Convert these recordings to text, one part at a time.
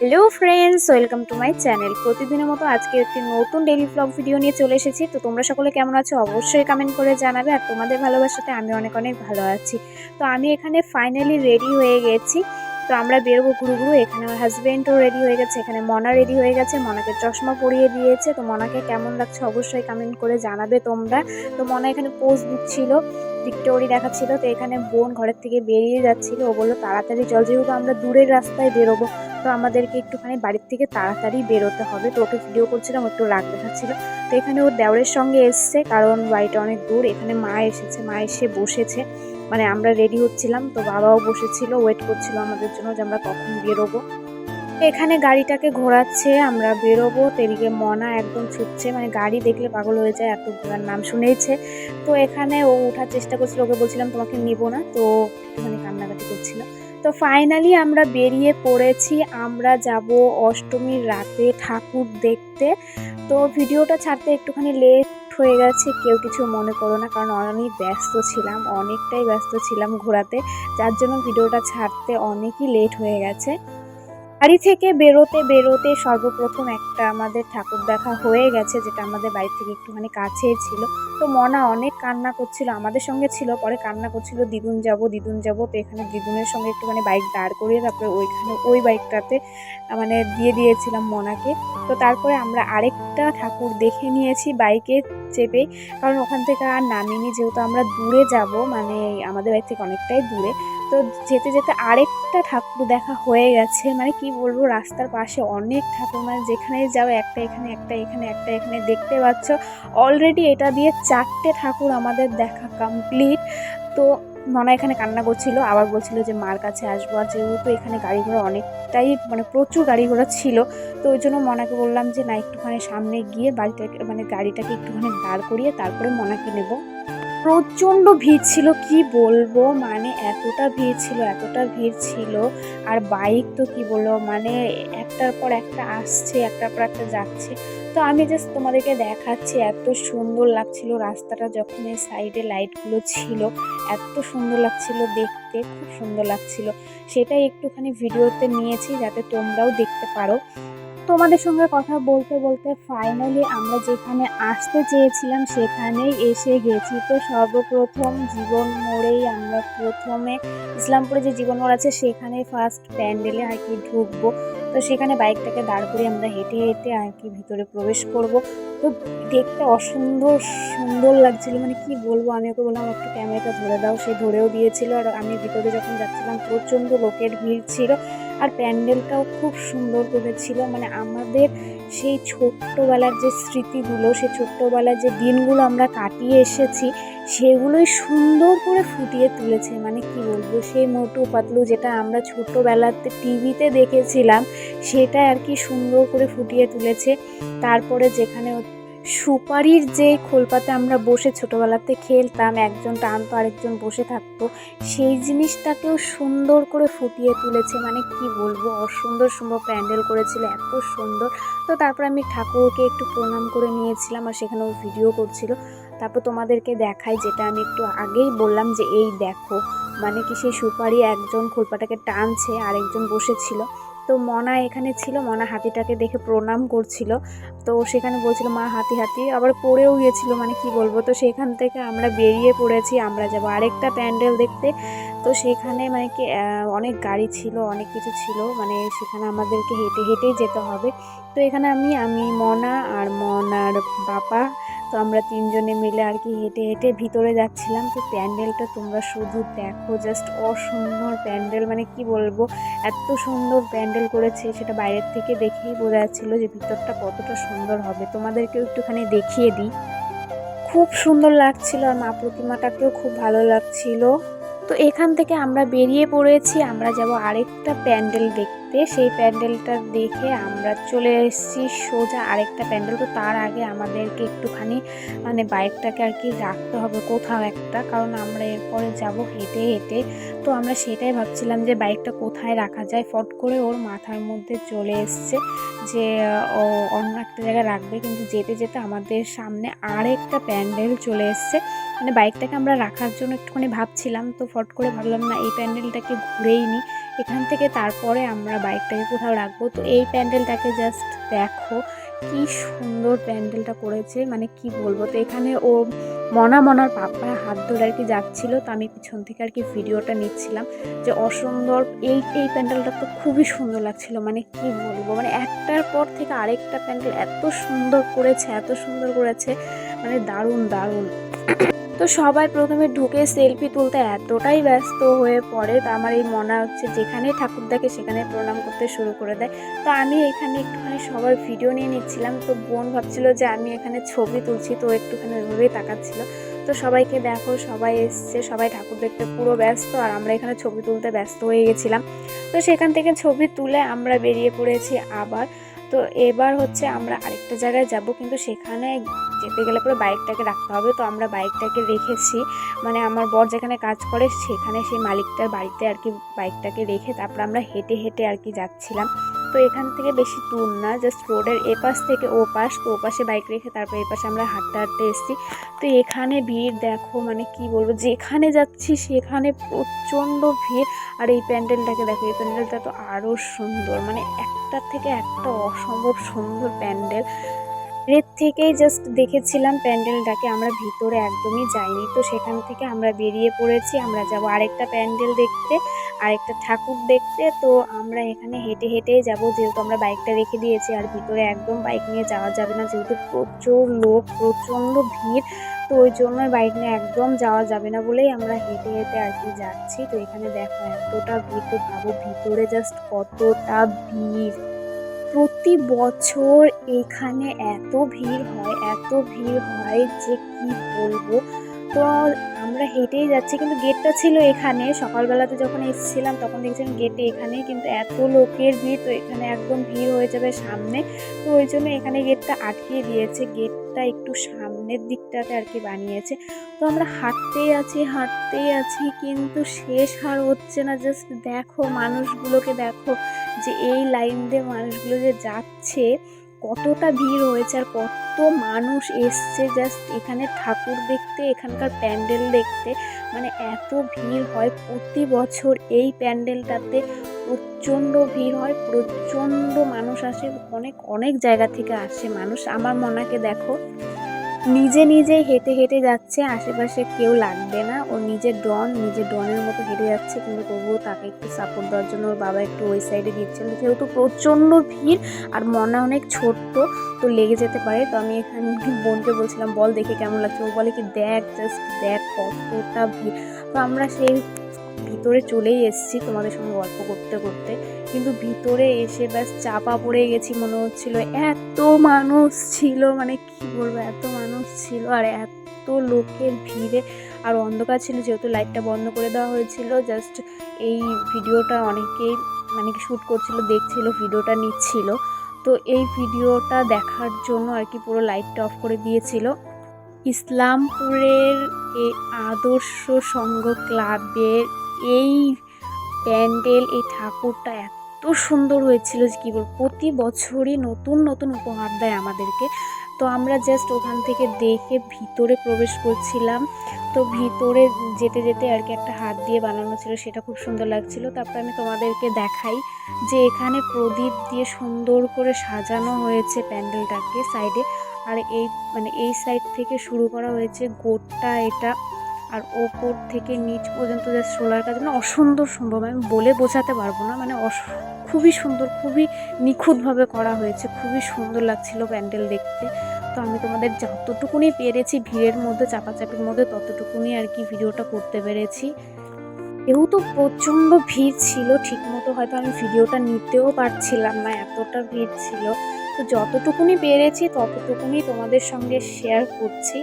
Hello friends welcome to my channel প্রতিদিনের মতো আজকে একটি নতুন ডেইলি ব্লগ ভিডিও নিয়ে চলে এসেছি। তো তোমরা সকলে কেমন আছো? অবশ্যই কমেন্ট করে জানাবে। আর তোমাদের ভালোবাসাতে আমি অনেক অনেক ভালো আছি। তো আমি এখানে ফাইনালি রেডি হয়ে গেছি। তো আমরা বেরোবো ঘুরু ঘুরু। এখানে আমার হাজব্যান্ডও রেডি হয়ে গেছে। এখানে মনা রেডি হয়ে গেছে। মনাকে চশমা পরিয়ে দিয়েছে। তো মনাকে কেমন লাগছে অবশ্যই কমেন্ট করে জানাবে তোমরা। তো মনা এখানে পোজ দিচ্ছিল ভিক্টোরি দেখাচ্ছিল। তো এখানে বোন ঘরের থেকে বেরিয়ে যাচ্ছিল। ও বলল, তাড়াতাড়ি চল, যেহেতু আমরা দূরের রাস্তায় বেরোবো তো আমাদেরকে একটুখানি বাড়ির থেকে তাড়াতাড়ি বেরোতে হবে। তো ওকে ভিডিও করছিলাম একটু রাগ দেখাচ্ছিল। তো এখানে ওর দেওরের সঙ্গে এসছে, কারণ বাড়িটা অনেক দূর। এখানে মা এসেছে, মা এসে বসেছে। মানে আমরা রেডি হচ্ছিলাম, তো বাবাও বসেছিল ওয়েট করছিল আমাদের জন্য যে আমরা কখন বেরোবো। এখানে গাড়িটাকে ঘোরাচ্ছে, আমরা বেরোবো। তো এদিকে মনা একদম ছুটছে মানে গাড়ি দেখলে পাগল হয়ে যায়, এত ঘোরার নাম শুনেইছে তো এখানে ও ওঠার চেষ্টা করছিল, ওকে বলছিলাম তোমাকে নিব না। তো একটুখানি কান্নাকাটি করছিল। তো ফাইনালি আমরা বেরিয়ে পড়েছি। আমরা যাব অষ্টমীর রাতে ঠাকুর দেখতে। তো ভিডিওটা ছাড়তে একটুখানি লেট হয়ে গেছে, কেউ কিছু মনে করো না, কারণ অনেক ব্যস্ত ছিলাম, অনেকটাই ব্যস্ত ছিলাম ঘোরাতে। যার জন্য ভিডিওটা ছাড়তে অনেকই লেট হয়ে গেছে। বাড়ি থেকে বেরোতে বেরোতে সর্বপ্রথম একটা আমাদের ঠাকুর দেখা হয়ে গেছে, যেটা আমাদের বাড়ি থেকে একটুখানি কাছেই ছিল। তো মনা অনেক কান্না করছিল, আমাদের সঙ্গে ছিল, পরে কান্না করছিল, দিদুন যাব দিদুন যাব। তো এখানে দিদুনের সঙ্গে একটুখানি বাইক দাঁড় করিয়ে তারপরে ওইখানে ওই বাইকটাতে মানে দিয়ে দিয়েছিলাম মনাকে। তো তারপরে আমরা আরেকটা ঠাকুর দেখে নিয়েছি বাইকে চেপে, কারণ ওখান থেকে আর নামিনি, যেহেতু আমরা দূরে যাব মানে আমাদের বাড়ি থেকে অনেকটাই দূরে। তো যেতে যেতে আরেকটা ঠাকুর দেখা হয়ে গেছে। মানে কি বলব, রাস্তার পাশে অনেক ঠাকুর মানে যেখানে যাও একটা এখানে একটা এখানে একটা এখানে দেখতে পাচ্ছ। অলরেডি এটা দিয়ে চারটে ঠাকুর আমাদের দেখা কমপ্লিট তো মনা এখানে কান্না করছিল, আবার বলছিল যে মার কাছে আসব। আর যেহেতু এখানে গাড়ি ঘোড়া অনেকটাই মানে প্রচুর গাড়ি ঘোড়া ছিল, তো ওই জন্য মনাকে বললাম যে না, একটুখানি সামনে গিয়ে বাড়িটাকে মানে গাড়িটাকে একটুখানি দাঁড় করিয়ে তারপরে মনাকে নেব। প্রচণ্ড ভিড় ছিল, কি বলব? মানে এতটা ভিড় ছিল, এতটা ভিড় ছিল। আর বাইক তো কি বলব? মানে একটার পর একটা আসছে, একটার পর একটা যাচ্ছে। তো আমি জাস্ট তোমাদেরকে দেখাচ্ছি, এত সুন্দর লাগছিল রাস্তাটা যখন এই সাইডে লাইটগুলো ছিল। এত সুন্দর লাগছিল দেখতে, খুব সুন্দর লাগছিল। সেটাই একটুখানি ভিডিওতে নিয়েছি যাতে তোমরাও দেখতে পারো। তোমাদের সঙ্গে কথা বলতে বলতে ফাইনালি আমরা যেখানে আসতে চেয়েছিলাম সেখানেই এসে গেছি। তো সর্বপ্রথম জীবন মোড়েই আমরা প্রথমে ইসলামপুরে যে জীবন মোড় আছে সেখানে ফার্স্ট প্যান্ডেলে আর কি ঢুকবো। তো সেখানে বাইকটাকে দাঁড় করে আমরা হেঁটে হেঁটে আর কি ভিতরে প্রবেশ করব। তো দেখতে অসুন্দর সুন্দর লাগছিল মানে কি বলব, আমি ওকে বললাম, একটু ক্যামেরাটা ধরে দাও। সে ধরেও দিয়েছিল আর আমি ভিতরে যখন যাচ্ছিলাম প্রচণ্ড লোকের ভিড় ছিল। আর প্যান্ডেলটাও খুব সুন্দর করেছিল। মানে আমাদের সেই ছোট্টবেলার যে স্মৃতিগুলো, সেই ছোট্টবেলার যে দিনগুলো আমরা কাটিয়ে এসেছি, সেগুলোই সুন্দর করে ফুটিয়ে তুলেছে। মানে কি বলব, সেই মোটু পাতলু যেটা আমরা ছোটোবেলাতে টিভিতে দেখেছিলাম, সেটা আর কি সুন্দর করে ফুটিয়ে তুলেছে। তারপরে যেখানে সুপারির যে খোলপাতে আমরা বসে ছোটোবেলাতে খেলতাম, একজন টানতো, আরেকজন বসে থাকতো, সেই জিনিসটাকেও সুন্দর করে ফুটিয়ে তুলেছে। মানে কি বলব, অসুন্দর সুন্দর প্যান্ডেল করেছিল, এত সুন্দর। তো তারপর আমি ঠাকুরকে একটু প্রণাম করে নিয়েছিলাম আর সেখানে ও ভিডিও করছিল। তারপর তোমাদেরকে দেখাই যেটা আমি একটু আগেই বললাম যে, এই দেখো। মানে কি সেই সুপারি একজন খোলপাটাকে টানছে, আরেকজন বসেছিল। তো মনা এখানে ছিল, মনা হাতিটাকে দেখে প্রণাম করছিল। তো সেখানে বলছিল, মা, হাতি হাতি। আবার পড়েও গিয়েছিল মানে কি বলব? তো সেখান থেকে আমরা বেরিয়ে পড়েছি, আমরা যাব। আরেকটা প্যান্ডেল দেখতে। তো সেখানে মানে কি অনেক গাড়ি ছিল, অনেক কিছু ছিল মানে সেখানে আমাদেরকে হেঁটে, হেঁটেই যেতে হবে। তো এখানে আমি আমি, মনা আর মনার বাবা তো আমরা তিনজনে মিলে আর কি হেঁটে হেঁটে ভিতরে যাচ্ছিলাম। তো প্যান্ডেলটা তোমরা শুধু দেখো জাস্ট অসুন্দর প্যান্ডেল। মানে কি বলব, এত সুন্দর প্যান্ডেল করেছে, সেটা বাইরের থেকে দেখেই বোঝা যাচ্ছিল যে ভিতরটা কতটা সুন্দর হবে। তোমাদেরকেও একটুখানি দেখিয়ে দিই। খুব সুন্দর লাগছিল আর মা প্রতিমাটাকেও খুব ভালো লাগছিল। তো এখান থেকে আমরা বেরিয়ে পড়েছি, আমরা যাব আরেকটা প্যান্ডেল দেখতে। সেই প্যান্ডেলটা দেখে আমরা চলে এসেছি সোজা আরেকটা প্যান্ডেল। তো তার আগে আমাদেরকে একটুখানি মানে বাইকটাকে আর কি রাখতে হবে কোথাও একটা, কারণ আমরা এরপরে যাব হেঁটে হেঁটে। তো আমরা সেটাই ভাবছিলাম যে বাইকটা কোথায় রাখা যায়। ফট করে ওর মাথার মধ্যে চলে এসছে যে, ও অন্য একটা জায়গায় রাখবে। কিন্তু যেতে যেতে আমাদের সামনে আরেকটা প্যান্ডেল চলে এসছে। মানে বাইকটাকে আমরা রাখার জন্য একটুখানি ভাবছিলাম। তো ফট করে ভাবলাম, না, এই প্যান্ডেলটাকে ঘুরেই নিই এখান থেকে তারপরে আমরা আমরা বাইকটাকে কোথাও রাখব। তো এই প্যান্ডেলটাকে জাস্ট দেখো কি সুন্দর প্যান্ডেলটা করেছে মানে কি বলব? তো এখানে ও মনা মনার পাপার হাত ধরে আর কি যাচ্ছিল, তো আমি পিছন থেকে আর কি ভিডিওটা নিচ্ছিলাম যে অসুন্দর এই এই প্যান্ডেলটা তো খুবই সুন্দর লাগছিল মানে কি বলব? মানে একটার পর থেকে আরেকটা প্যান্ডেল এত সুন্দর করেছে, এত সুন্দর করেছে মানে দারুণ দারুণ। তো সবাই প্রথমে ঢুকে সেলফি তুলতে এতটাই ব্যস্ত হয়ে পড়ে, তো আমার এই মনে হচ্ছে যেখানে ঠাকুর দেখে সেখানে প্রণাম করতে শুরু করে দেয়। তো আমি এখানে একটুখানি সবার ভিডিও নিয়ে নিচ্ছিলাম, তো বোন ভাবছিল যে আমি এখানে ছবি তুলছি, তো একটুখানি ওইভাবেই তাকাচ্ছিল। তো সবাইকে দেখো, সবাই এসছে, সবাই ঠাকুর দেখতে পুরো ব্যস্ত, আর আমরা এখানে ছবি তুলতে ব্যস্ত হয়ে গেছিলাম। তো সেখান থেকে ছবি তুলে আমরা বেরিয়ে পড়েছি আবার। তো এবার হচ্ছে আমরা আরেকটা জায়গায় যাব, কিন্তু সেখানে যেতে গেলে পরে বাইকটাকে রাখতে হবে। তো আমরা বাইকটাকে রেখেছি। মানে আমার বর যেখানে কাজ করে, সেখানে সেই মালিকটার বাড়িতে আর কি বাইকটাকে রেখে তারপর আমরা হেঁটে হেঁটে আর কি যাচ্ছিলাম। তো এখান থেকে বেশি দূর না জাস্ট রোডের এপাশ থেকে ও পাশ তো ও পাশে বাইক রেখে তারপর এপাশে আমরা হাঁটতে হাঁটতে এসেছি। তো এখানে ভিড় দেখো মানে কি বলব, যেখানে যাচ্ছি সেখানে প্রচণ্ড ভিড়। আর এই প্যান্ডেলটাকে দেখো, এই প্যান্ডেলটা তো আরও সুন্দর মানে একটার থেকে একটা অসম্ভব সুন্দর প্যান্ডেল। এর থেকেই জাস্ট দেখেছিলাম প্যান্ডেলটাকে আমরা ভিতরে একদমই যাইনি। তো সেখান থেকে আমরা বেরিয়ে পড়েছি, আমরা যাব আরেকটা প্যান্ডেল দেখতে, আরেকটা ঠাকুর দেখতে। তো আমরা এখানে হেঁটে হেঁটেই যাব, যেহেতু আমরা বাইকটা রেখে দিয়েছি, আর ভিতরে একদম বাইক নিয়ে যাওয়া যাবে না, যেহেতু প্রচুর লোক, প্রচণ্ড ভিড়। তো ওই জন্য বাইক নিয়ে একদম যাওয়া যাবে না বলেই আমরা হেঁটে হেঁটে আর কি যাচ্ছি। তো এখানে দেখো এতটা ভিড়, তো ভাবো ভিতরে জাস্ট কতটা ভিড়। প্রতি বছর এখানে এত ভিড় হয় এত ভিড় হয় যে কি বলব? তো আমরা হেঁটেই যাচ্ছি, কিন্তু গেটটা ছিল এখানে। সকালবেলাতে যখন এসেছিলাম, তখন দেখছিলাম গেটে এখানেই, কিন্তু এত লোকের ভিড়, তো এখানে একদম ভিড় হয়ে যাবে সামনে। তো ওই জন্য এখানে গেটটা আটকিয়ে দিয়েছে। গেটটা একটু সামনের দিকটাতে আর কি বানিয়েছে। তো আমরা হাঁটতেই আছি হাঁটতেই আছি, কিন্তু শেষ হার হচ্ছে না। জাস্ট দেখো, মানুষগুলোকে দেখো, যে এই লাইন দিয়ে মানুষগুলো যে যাচ্ছে কতটা ভিড় হয়েছে আর কত মানুষ এসছে জাস্ট এখানে ঠাকুর দেখতে, এখানকার প্যান্ডেল দেখতে। মানে এত ভিড় হয় প্রতি বছর এই প্যান্ডেলটাতে। প্রচণ্ড ভিড় হয়, প্রচণ্ড মানুষ আসে, অনেক অনেক জায়গা থেকে আসে মানুষ। আমার মনাকে দেখো। নিজে নিজে হেঁটে হেঁটে যাচ্ছে, আশেপাশে কেউ লাগবে না। ও নিজের ডন, নিজের ডনের মতো হেঁটে যাচ্ছে, কিন্তু তবুও তাকে একটু সাপোর্ট দেওয়ার জন্য ওর বাবা একটু ওই সাইডে দিচ্ছিল যেহেতু প্রচণ্ড ভিড় আর মনা অনেক ছোট্ট, তো লেগে যেতে পারে। তো আমি এখানে বোনকে বলছিলাম, বল দেখে কেমন লাগছে। ও বলে কি, দেখ জাস্ট দেখ কতটা ভিড়। তো আমরা সেই ভিতরে চলেই এসেছি তোমাদের সঙ্গে গল্প করতে করতে। কিন্তু ভিতরে এসে ব্যাস চাপা পড়ে গেছি, মনে হচ্ছিল এত মানুষ ছিল মানে কি বলব, এত মানুষ ছিল আর এত লোকের ভিড়ে। আর অন্ধকার ছিল, যেহেতু লাইটটা বন্ধ করে দেওয়া হয়েছিল জাস্ট এই ভিডিওটা অনেকেই মানে শ্যুট করছিল, দেখছিল, ভিডিওটা নিচ্ছিল। তো এই ভিডিওটা দেখার জন্য আর কি পুরো লাইটটা অফ করে দিয়েছিল। ইসলামপুরের এই আদর্শ সংঘ ক্লাবের এই প্যান্ডেল, এই ঠাকুরটা এত সুন্দর হয়েছিল যে কী বলব, প্রতি বছরই নতুন নতুন উপহার দেয় আমাদেরকে। তো আমরা জাস্ট ওখান থেকে দেখে ভিতরে প্রবেশ করছিলাম। তো ভিতরে যেতে যেতে আর কি একটা হাত দিয়ে বানানো ছিল, সেটা খুব সুন্দর লাগছিল। তারপর আমি তোমাদেরকে দেখাই যে এখানে প্রদীপ দিয়ে সুন্দর করে সাজানো হয়েছে প্যান্ডেলটাকে সাইডে আর এই মানে এই সাইড থেকে শুরু করা হয়েছে গোটটা, এটা আর ওপর থেকে নিচ পর্যন্ত যা সোলার কাজ মানে অসুন্দর সম্ভব, আমি বলে বোঝাতে পারব না মানে অস, খুবই সুন্দর, খুবই নিখুঁতভাবে করা হয়েছে, খুবই সুন্দর লাগছিল প্যান্ডেল দেখতে। তো আমি তোমাদের যতটুকুনি পেরেছি ভিড়ের মধ্যে, চাপাচাপির মধ্যে, ততটুকুনি আর কি ভিডিওটা করতে পেরেছি। যেহেতু প্রচণ্ড ভিড় ছিল, ঠিকমতো হয়তো আমি ভিডিওটা নিতেও পারছিলাম না, এতটা ভিড় ছিল। তো যতটুকুনি পেরেছি, ততটুকুনি তোমাদের সঙ্গে শেয়ার করছি।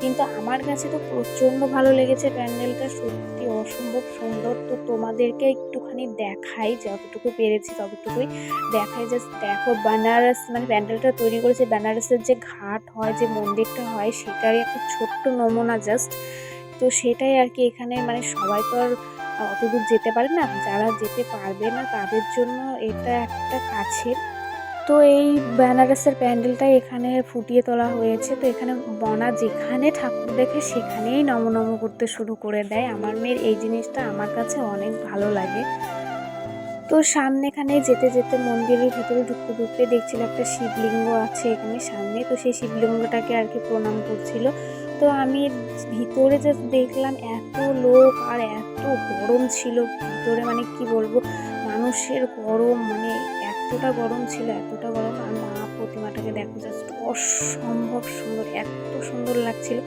কিন্তু আমার কাছে তো প্রচণ্ড ভালো লেগেছে প্যান্ডেলটা, সত্যি অসম্ভব সুন্দর। তো তোমাদেরকে একটুখানি দেখাই, যতটুকু পেরেছি ততটুকুই। দেখাই জাস্ট দেখো বেনারস মানে প্যান্ডেলটা তৈরি করেছে বেনারসের যে ঘাট হয়, যে মন্দিরটা হয়, সেটারই একটা ছোট্ট নমুনা জাস্ট তো সেটাই আর কি এখানে মানে সবাই তো আর অত দূর যেতে পারে না। যারা যেতে পারবে না, তাদের জন্য এটা একটা কাছের তো এই বেনারসের প্যান্ডেলটাই এখানে ফুটিয়ে তোলা হয়েছে। তো এখানে বনা যেখানে ঠাকুর দেখে সেখানেই নম নম করতে শুরু করে দেয়। আমার মেয়ের এই জিনিসটা আমার কাছে অনেক ভালো লাগে। তো সামনেখানে যেতে যেতে মন্দিরের ভিতরে ঢুকতে ঢুকতে দেখছিল একটা শিবলিঙ্গ আছে এখানে সামনে। তো সেই শিবলিঙ্গটাকে আর কি প্রণাম করছিল। তো আমি ভিতরে জাস্ট দেখলাম এত লোক আর এত গরম ছিল। ভিতরে মানে কি বলব? মানুষের গরম মানে এতটা গরম ছিল, এতটা গরম, আর মা প্রতিমাটাকে দেখো জাস্ট অসম্ভব সুন্দর, এত সুন্দর লাগছিল।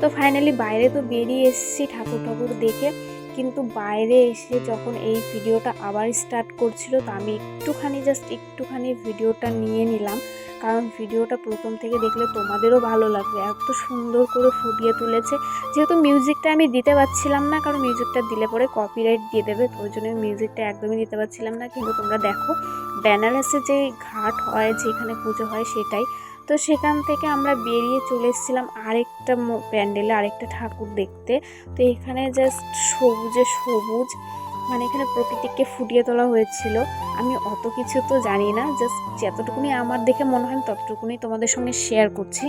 তো ফাইনালি বাইরে তো বেরিয়ে এসেছি ঠাকুর ঠাকুর দেখে, কিন্তু বাইরে এসে যখন এই ভিডিওটা আবার স্টার্ট করছিল, তো আমি একটুখানি জাস্ট একটুখানি ভিডিওটা নিয়ে নিলাম। কারণ ভিডিওটা প্রথম থেকে দেখলে তোমাদেরও ভালো লাগবে। এত সুন্দর করে ফুটিয়ে তুলেছে। যেহেতু মিউজিকটা আমি দিতে পারছিলাম না, কারণ মিউজিকটা দিলে পরে কপিরাইট দিয়ে দেবে, তো ওই জন্য মিউজিকটা একদমই দিতে পারছিলাম না। কিন্তু তোমরা দেখো বেনারসে যে ঘাট হয়, যেখানে পুজো হয় সেটাই। তো সেখান থেকে আমরা বেরিয়ে চলে এসেছিলাম আরেকটা প্যান্ডেলে আরেকটা ঠাকুর দেখতে। তো এখানে জাস্ট সবুজে সবুজ। মানে এখানে প্রকৃতিকে ফুটিয়ে তোলা হয়েছিল। আমি অত কিছু তো জানি না জাস্ট যতটুকুনি আমার দেখে মনে হয় ততটুকুনি তোমাদের সঙ্গে শেয়ার করছি।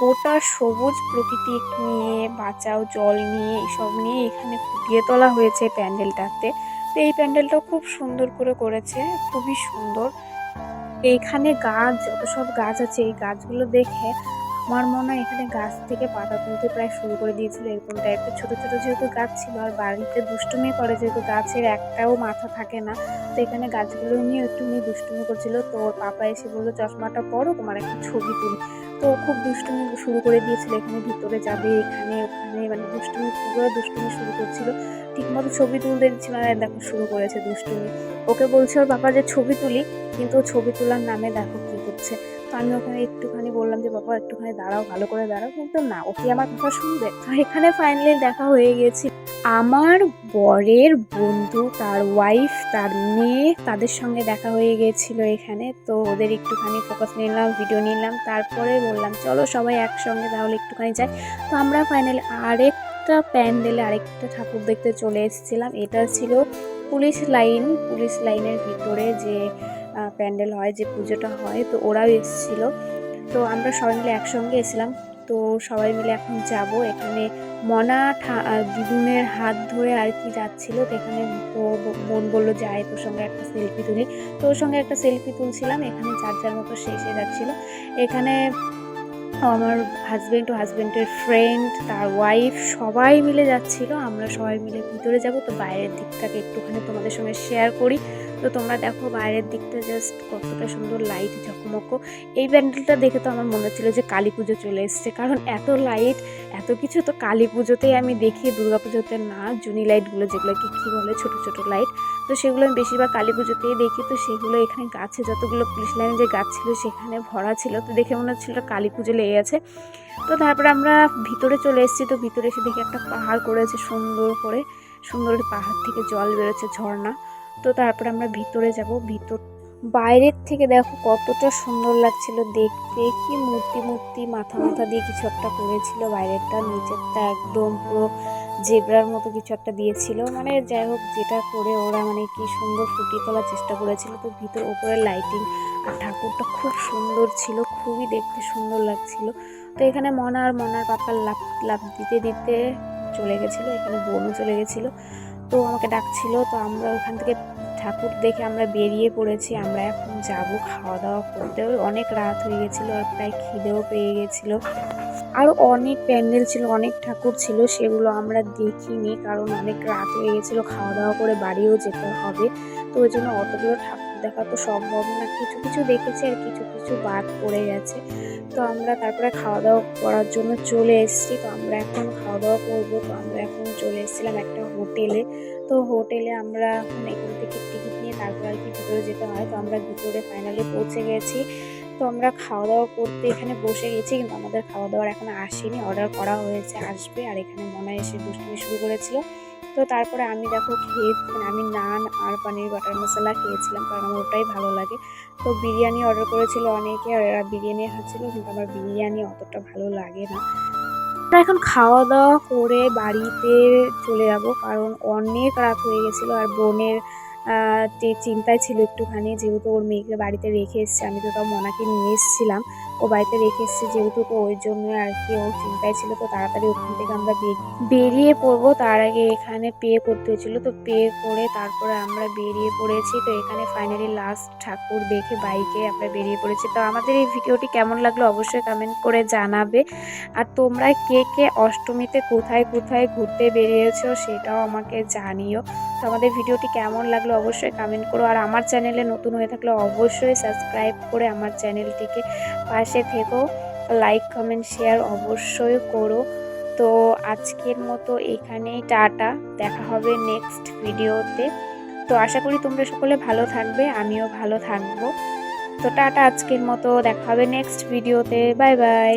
গোটা সবুজ প্রকৃতি নিয়ে, বাঁচাও জল নিয়ে, এসব নিয়ে এখানে ফুটিয়ে তোলা হয়েছে প্যান্ডেলটাতে। তো এই প্যান্ডেলটাও খুব সুন্দর করে করেছে, খুবই সুন্দর। এইখানে গাছ, যত সব গাছ আছে, এই গাছগুলো দেখে আমার মনে হয় এখানে গাছ থেকে পাতা তুলতে প্রায় শুরু করে দিয়েছিল এরকম টাইপের ছোট ছোট যেহেতু গাছ ছিল আর বাড়িতে দুষ্টুমি করে, যেহেতু গাছের একটাও মাথা থাকে না, তো এখানে গাছগুলো নিয়ে একটু নিয়ে দুষ্টুমি করছিল। তো ওর পাপা এসে বলল, চশমাটা পরো, তোমার একটা ছবি তুলি। তো খুব দুষ্টুমি শুরু করে দিয়েছিল এখানে, ভিতরে যাবে, এখানে, ওখানে মানে দুষ্টুমি, পুরো দুষ্টুমি শুরু করছিল। ঠিকমতো ছবি তুলতে দিচ্ছিল না দেখো শুরু করেছে দুষ্টুমি। ওকে বলছে, ওর বাবা যে ছবি তুলি, কিন্তু ছবি তোলার নামে দেখো কী করছে। আমি ওখানে একটুখানি বললাম যে, বাবা, একটুখানি দাঁড়াও, ভালো করে দাঁড়াও। কিন্তু না ও কি আমার কথা শুনবে। তো এখানে ফাইনালি দেখা হয়ে গেছে। আমার বরের বন্ধু, তার ওয়াইফ তার মেয়ে তাদের সঙ্গে দেখা হয়ে গিয়েছিল এখানে। তো ওদের একটুখানি ফোকাস নিলাম ভিডিও নিলাম। তারপরে বললাম, চলো সবাই একসঙ্গে তাহলে একটুখানি যাই। তো আমরা ফাইনালি আরেকটা প্যান্ডেলে আরেকটা ঠাকুর দেখতে চলে এসেছিলাম। এটা ছিল পুলিশ লাইন পুলিশ লাইনের ভিতরে যে প্যান্ডেল হয়, যে পুজোটা হয়, তো ওরাও এসেছিল। তো আমরা সবাই মিলে একসঙ্গে এসেছিলাম। তো সবাই মিলে এখন যাব। এখানে মনা দিদুনের হাত ধরে আর কি যাচ্ছিল। তো এখানে বোন বলল যে আয় তোর সঙ্গে একটা সেলফি তুলি। তো ওর সঙ্গে একটা সেলফি তুলছিলাম। এখানে যার যার মতো শেষে যাচ্ছিল। এখানে আমার হাজব্যান্ড ও হাজব্যান্ডের ফ্রেন্ড তার ওয়াইফ সবাই মিলে যাচ্ছিল। আমরা সবাই মিলে ভিতরে যাব। তো বাইরের দিকটাকে একটুখানি তোমাদের সঙ্গে শেয়ার করি। তো তোমরা দেখো বাইরের দিকটা জাস্ট কতটা সুন্দর লাইট ঝকমকো। এই প্যান্ডেলটা দেখে তো আমার মনে হচ্ছিল যে কালী পুজো চলে এসছে, কারণ এত লাইট এত কিছু তো কালী পুজোতেই আমি দেখি, দুর্গা পুজোতে না, জুনি লাইটগুলো যেগুলোকে কী বলে, ছোট ছোট লাইট তো সেগুলো আমি বেশিরভাগ কালী পুজোতেই দেখি, তো সেগুলো এখানে গাছে যতগুলো পুলিশ লাইনে যে গাছ ছিল সেখানে ভরা ছিল, তো দেখে মনে হচ্ছিল কালী পুজো লেগে আছে তো তারপরে আমরা ভিতরে চলে এসেছি, তো ভিতরে এসে দেখি একটা পাহাড় করেছে সুন্দর করে, সুন্দর পাহাড় থেকে জল বেরোচ্ছে ঝর্ণা। তো তারপরে আমরা ভিতরে যাব, ভিতর, বাইরের থেকে দেখো কতটা সুন্দর লাগছিল দেখতে। কি মূর্তি মূর্তি, মাথা মাথা দিয়ে কিছু একটা করেছিল বাইরেরটা, নিচেরটা একদম পুরো জেব্রার মতো কিছু একটা দিয়েছিল। মানে যাই হোক, যেটা করে ওরা মানে কি সুন্দর ফুটিয়ে তোলার চেষ্টা করেছিল। তো ভিতর ওপরের লাইটিং আর ঠাকুরটা খুব সুন্দর ছিল, খুবই দেখতে সুন্দর লাগছিল। তো এখানে মনা আর মনার পাপার লাভ লাভ দিতে দিতে চলে গেছিল, এখানে বোনও চলে গেছিল। তো আমাকে ডাকছিল, তো আমরা ওখান থেকে ঠাকুর দেখে আমরা বেরিয়ে পড়েছি। আমরা এখন যাব খাওয়া দাওয়া করতে। অনেক রাত হয়ে গেছিল আর প্রায় খিদেও পেয়ে গেছিল। আরও অনেক প্যান্ডেল ছিল, অনেক ঠাকুর ছিল, সেগুলো আমরা দেখিনি, কারণ অনেক রাত হয়ে গেছিল। খাওয়া দাওয়া করে বাড়িও যেতে হবে। তো ওই জন্য অতগুলো ঠাকুর দেখা তো সম্ভব না। কিছু কিছু দেখেছি আর কিছু কিছু বাদ পড়ে গেছে। তো আমরা তারপরে খাওয়া দাওয়া করার জন্য চলে এসেছি। তো আমরা এখন খাওয়া দাওয়া করব। তো আমরা এখন চলে এসেছিলাম একটা হোটেলে। তো হোটেলে আমরা এখন এখান থেকে টিকিট নিয়ে তারপর আর কি ভিতরে যেতে হয়। তো আমরা ভিতরে ফাইনালি পৌঁছে গেছি। তো আমরা খাওয়া দাওয়া করতে এখানে বসে গেছি। কিন্তু আমাদের খাওয়া দাওয়ার এখন আসেনি। অর্ডার করা হয়েছে, আসবে। আর এখানে মনে হয় এসে দুষ্টুমি শুরু করেছিল। তো তারপরে আমি দেখো খেয়ে মানে আমি নান আর পানির বাটার মশলা খেয়েছিলাম কারণ আমার ওটাই ভালো লাগে। তো বিরিয়ানি অর্ডার করেছিল অনেকে আর এরা বিরিয়ানি খাচ্ছিল কিন্তু আমার বিরিয়ানি অতটা ভালো লাগে না। এখন খাওয়া দাওয়া করে বাড়িতে চলে যাব কারণ অনেক রাত হয়ে গেছিল আর বোনের চিন্তায় ছিল একটুখানি যেহেতু ওর মেয়েকে বাড়িতে রেখে এসছে, আমি তো তাও মনাকে নিয়ে এসেছিলাম। ও বাড়িতে রেখে এসছে যেহেতু, তো ওই জন্য আর কি ও চিন্তায় ছিল। তো তাড়াতাড়ি ওখান থেকে আমরা বেরিয়ে পড়ব। তার আগে এখানে পে করতে হয়েছিল। তো পে করে তারপরে আমরা বেরিয়ে পড়েছি। তো এখানে ফাইনালি লাস্ট ঠাকুর দেখে বাইকে আমরা বেরিয়ে পড়েছি। তো আমাদের এই ভিডিওটি কেমন লাগল অবশ্যই কমেন্ট করে জানাবে। আর তোমরা কে কে অষ্টমীতে কোথায় কোথায় ঘুরতে বেরিয়েছো সেটাও আমাকে জানিও। তো আমাদের ভিডিওটি কেমন লাগল অবশ্যই কমেন্ট করো। আর আমার চ্যানেলে নতুন হয়ে থাকলে অবশ্যই সাবস্ক্রাইব করে আমার চ্যানেলটিকে পাশে থেকো লাইক কমেন্ট শেয়ার অবশ্যই করো। তো আজকের মতো এখানেই টাটা, দেখা হবে নেক্সট ভিডিওতে তো আশা করি তোমরা সকলে ভালো থাকবে, আমিও ভালো থাকব। তো টাটা, আজকের মতো দেখা হবে নেক্সট ভিডিওতে বাই বাই